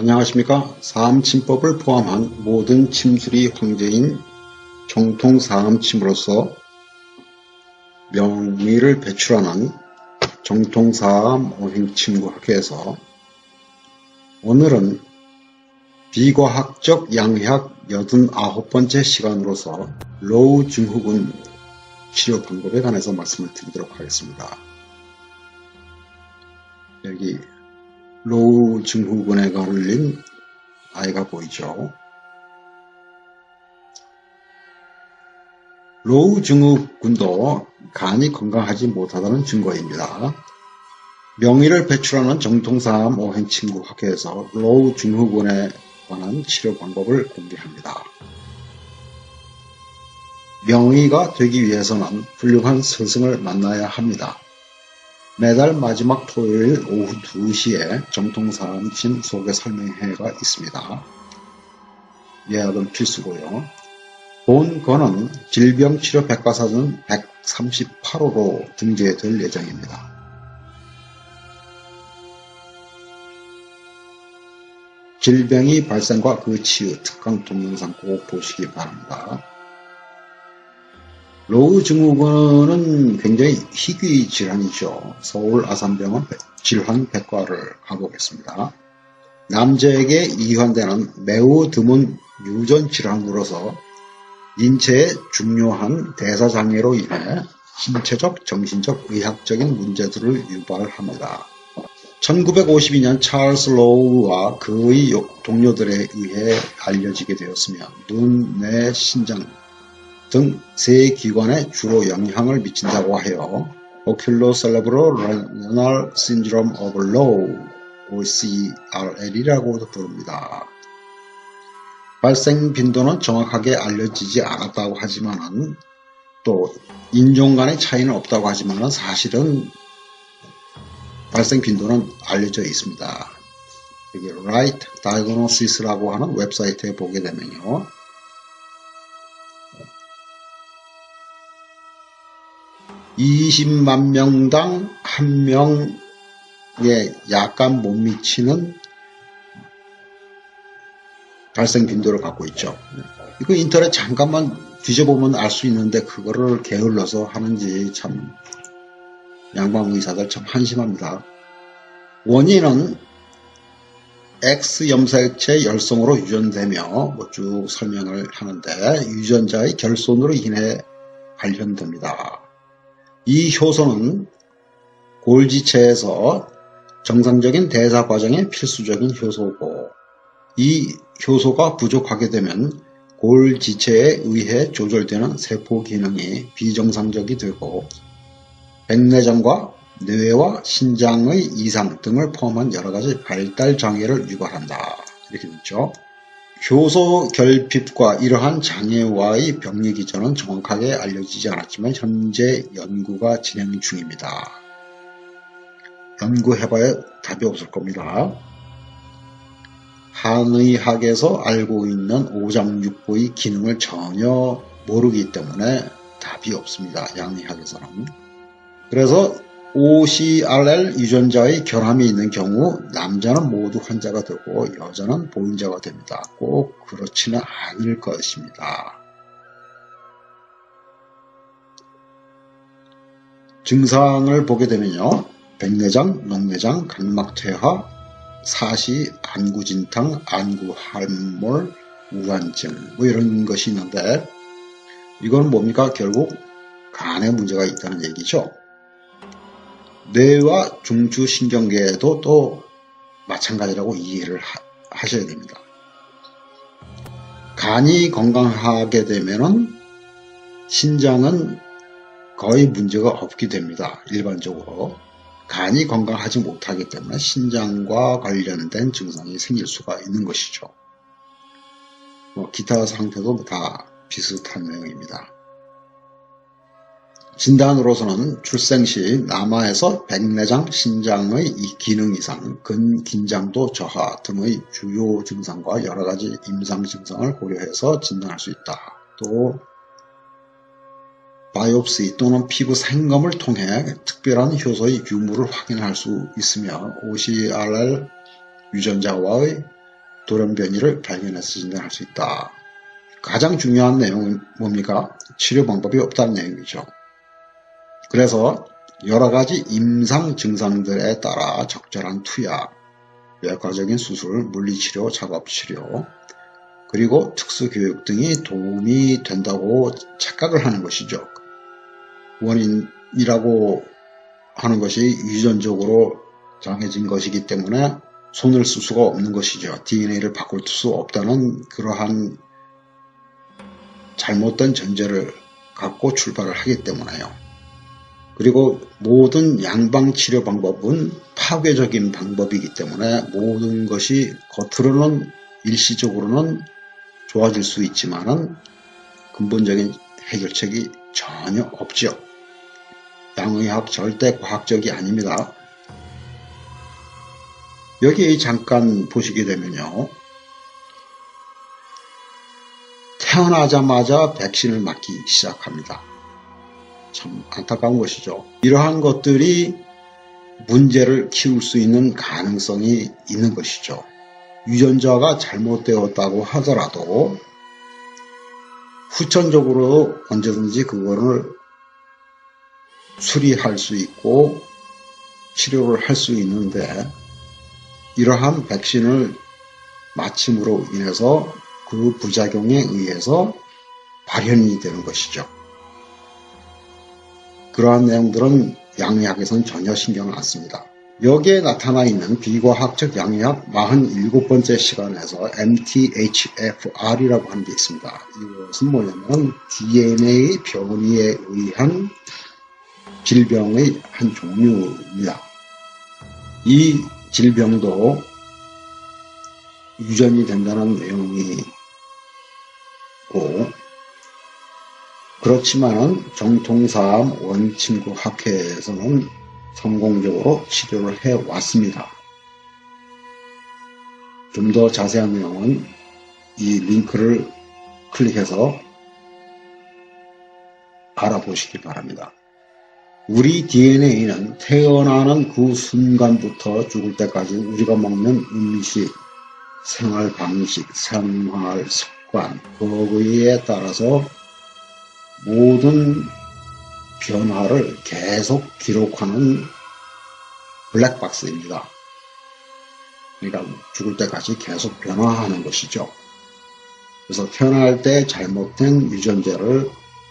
안녕하십니까. 사암침법을 포함한 모든 침술이 황제인 정통 사암침으로서 명의를 배출하는 정통사암 오행침구학회에서 오늘은 비과학적 양약 89번째 시간으로서 로우 증후군 치료 방법에 관해서 말씀을 드리도록 하겠습니다. 여기 로우 증후군에 걸린 아이가 보이죠. 로우 증후군도 간이 건강하지 못하다는 증거입니다. 명의를 배출하는 정통사암 오행친구 학회에서 로우 증후군에 관한 치료 방법을 공개합니다. 명의가 되기 위해서는 훌륭한 스승을 만나야 합니다. 매달 마지막 토요일 오후 2시에 정통사암침 소개 설명회가 있습니다. 예약은 필수고요. 본 건은 질병치료 백과사전 138호로 등재될 예정입니다. 질병이 발생과 그 치유 특강 동영상 꼭 보시기 바랍니다. 로우 증후군은 굉장히 희귀 질환이죠. 서울 아산병원 질환백과를 가보겠습니다. 남자에게 이환되는 매우 드문 유전 질환으로서 인체의 중요한 대사장애로 인해 신체적, 정신적, 의학적인 문제들을 유발합니다. 1952년 찰스 로우와 그의 동료들에 의해 알려지게 되었으며 눈, 뇌, 신장 등 세 기관에 주로 영향을 미친다고 해요. Oculocerebral Syndrome of Low, OCRL이라고도 부릅니다. 발생 빈도는 정확하게 알려지지 않았다고 하지만은 또 인종 간의 차이는 없다고 하지만은 사실은 발생 빈도는 알려져 있습니다. 여기 Right Diagnosis라고 하는 웹사이트에 보게 되면요. 20만 명당 한 명에 약간 못 미치는 발생 빈도를 갖고 있죠. 이거 인터넷 잠깐만 뒤져보면 알 수 있는데 그거를 게을러서 하는지 참 양방 의사들 참 한심합니다. 원인은 X 염색체 열성으로 유전되며 뭐 쭉 설명을 하는데 유전자의 결손으로 인해 발현됩니다. 이 효소는 골지체에서 정상적인 대사 과정의 필수적인 효소고 이 효소가 부족하게 되면 골지체에 의해 조절되는 세포 기능이 비정상적이 되고 백내장과 뇌와 신장의 이상 등을 포함한 여러가지 발달 장애를 유발한다. 이렇게 됐죠. 효소 결핍과 이러한 장애와의 병리 기전은 정확하게 알려지지 않았지만 현재 연구가 진행 중입니다. 연구해봐야 답이 없을 겁니다. 한의학에서 알고 있는 오장육부의 기능을 전혀 모르기 때문에 답이 없습니다. 양의학에서는. 그래서 OCRL 유전자의 결함이 있는 경우 남자는 모두 환자가 되고 여자는 보인자가 됩니다. 꼭 그렇지는 않을 것입니다. 증상을 보게 되면요. 백내장, 녹내장, 간막퇴화, 사시, 안구진탕, 안구할몰, 우환증 뭐 이런 것이 있는데 이건 뭡니까? 결국 간에 문제가 있다는 얘기죠. 뇌와 중추신경계도 또 마찬가지라고 이해를 하, 셔야 됩니다. 간이 건강하게 되면은 신장은 거의 문제가 없게 됩니다. 일반적으로. 간이 건강하지 못하기 때문에 신장과 관련된 증상이 생길 수가 있는 것이죠. 뭐 기타 상태도 다 비슷한 내용입니다. 진단으로서는 출생 시 남아에서 백내장, 신장의 이 기능 이상, 근 긴장도 저하 등의 주요 증상과 여러 가지 임상 증상을 고려해서 진단할 수 있다. 또 바이옵시 또는 피부 생검을 통해 특별한 효소의 유무를 확인할 수 있으며 OCRL 유전자와의 돌연 변이를 발견해서 진단할 수 있다. 가장 중요한 내용은 뭡니까? 치료 방법이 없다는 내용이죠. 그래서 여러 가지 임상 증상들에 따라 적절한 투약, 외과적인 수술, 물리치료, 작업치료, 그리고 특수교육 등이 도움이 된다고 착각을 하는 것이죠. 원인이라고 하는 것이 유전적으로 정해진 것이기 때문에 손을 쓸 수가 없는 것이죠. DNA를 바꿀 수 없다는 그러한 잘못된 전제를 갖고 출발을 하기 때문에요. 그리고 모든 양방 치료 방법은 파괴적인 방법이기 때문에 모든 것이 겉으로는 일시적으로는 좋아질 수 있지만은 근본적인 해결책이 전혀 없죠. 양의학 절대 과학적이 아닙니다. 여기 잠깐 보시게 되면요. 태어나자마자 백신을 맞기 시작합니다. 참 안타까운 것이죠. 이러한 것들이 문제를 키울 수 있는 가능성이 있는 것이죠. 유전자가 잘못되었다고 하더라도 후천적으로 언제든지 그거를 수리할 수 있고 치료를 할 수 있는데 이러한 백신을 맞춤으로 인해서 그 부작용에 의해서 발현이 되는 것이죠. 그러한 내용들은 양의학에서는 전혀 신경을 안 씁니다. 여기에 나타나 있는 비과학적 양의학 47번째 시간에서 MTHFR이라고 하는 게 있습니다. 이것은 뭐냐면 DNA 변이에 의한 질병의 한 종류입니다. 이 질병도 유전이 된다는 내용이고 그렇지만은 정통사암 원침구 학회에서는 성공적으로 치료를 해 왔습니다. 좀 더 자세한 내용은 이 링크를 클릭해서 알아보시기 바랍니다. 우리 DNA는 태어나는 그 순간부터 죽을 때까지 우리가 먹는 음식, 생활 방식, 생활 습관, 거기에 따라서 모든 변화를 계속 기록하는 블랙박스입니다. 그러니까 죽을 때까지 계속 변화하는 것이죠. 그래서 태어날 때 잘못된 유전자를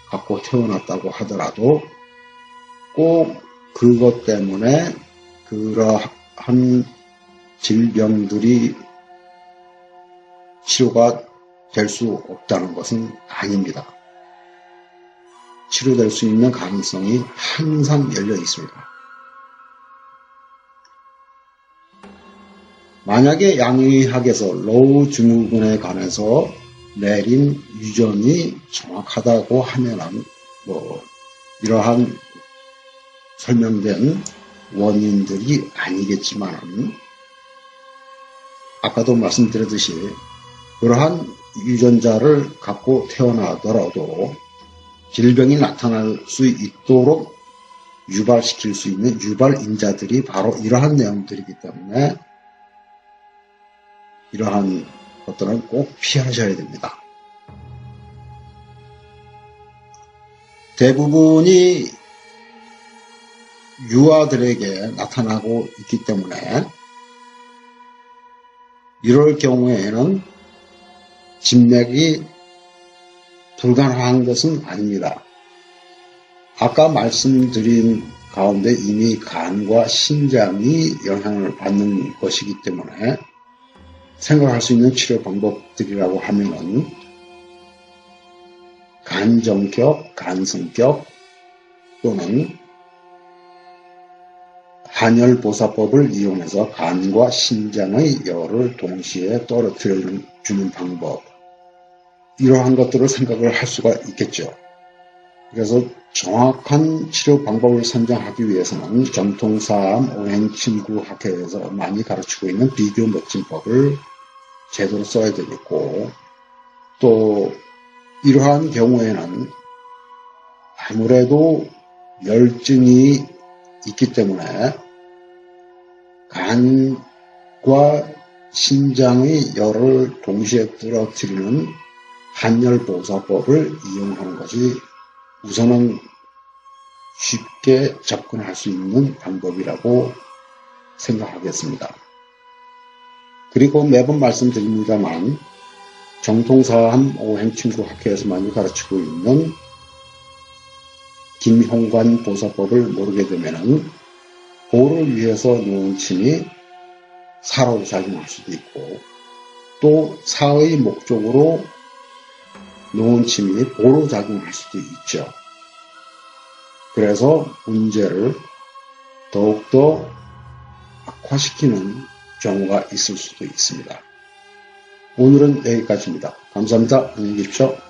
갖고 태어났다고 하더라도 꼭 그것 때문에 그러한 질병들이 치료가 될 수 없다는 것은 아닙니다. 치료될 수 있는 가능성이 항상 열려 있습니다. 만약에 양의학에서 로우 증후군에 관해서 내린 유전이 정확하다고 하면은 뭐 이러한 설명된 원인들이 아니겠지만 아까도 말씀드렸듯이 그러한 유전자를 갖고 태어나더라도 질병이 나타날 수 있도록 유발시킬 수 있는 유발인자들이 바로 이러한 내용들이기 때문에 이러한 것들은 꼭 피하셔야 됩니다. 대부분이 유아들에게 나타나고 있기 때문에 이럴 경우에는 진맥이 불가능한 것은 아닙니다. 아까 말씀드린 가운데 이미 간과 신장이 영향을 받는 것이기 때문에 생각할 수 있는 치료 방법들이라고 하면은 간정격, 간성격 또는 한열보사법을 이용해서 간과 신장의 열을 동시에 떨어뜨려 주는 방법 이러한 것들을 생각을 할 수가 있겠죠. 그래서 정확한 치료 방법을 선정하기 위해서는 전통사암 오행침구학회에서 많이 가르치고 있는 비교 멋진법을 제대로 써야 되겠고 또 이러한 경우에는 아무래도 열증이 있기 때문에 간과 신장의 열을 동시에 끌어들이는 한열보사법을 이용하는 것이 우선은 쉽게 접근할 수 있는 방법이라고 생각하겠습니다. 그리고 매번 말씀드립니다만 정통사암 오행침구학회에서만 가르치고 있는 김홍관 보사법을 모르게 되면은 보를 위해서 놓은 침이 사로 작용할 수도 있고 또 사의 목적으로 놓은 침이 보로 작용할 수도 있죠. 그래서 문제를 더욱더 악화시키는 경우가 있을 수도 있습니다. 오늘은 여기까지입니다. 감사합니다. 안녕히 계십시오.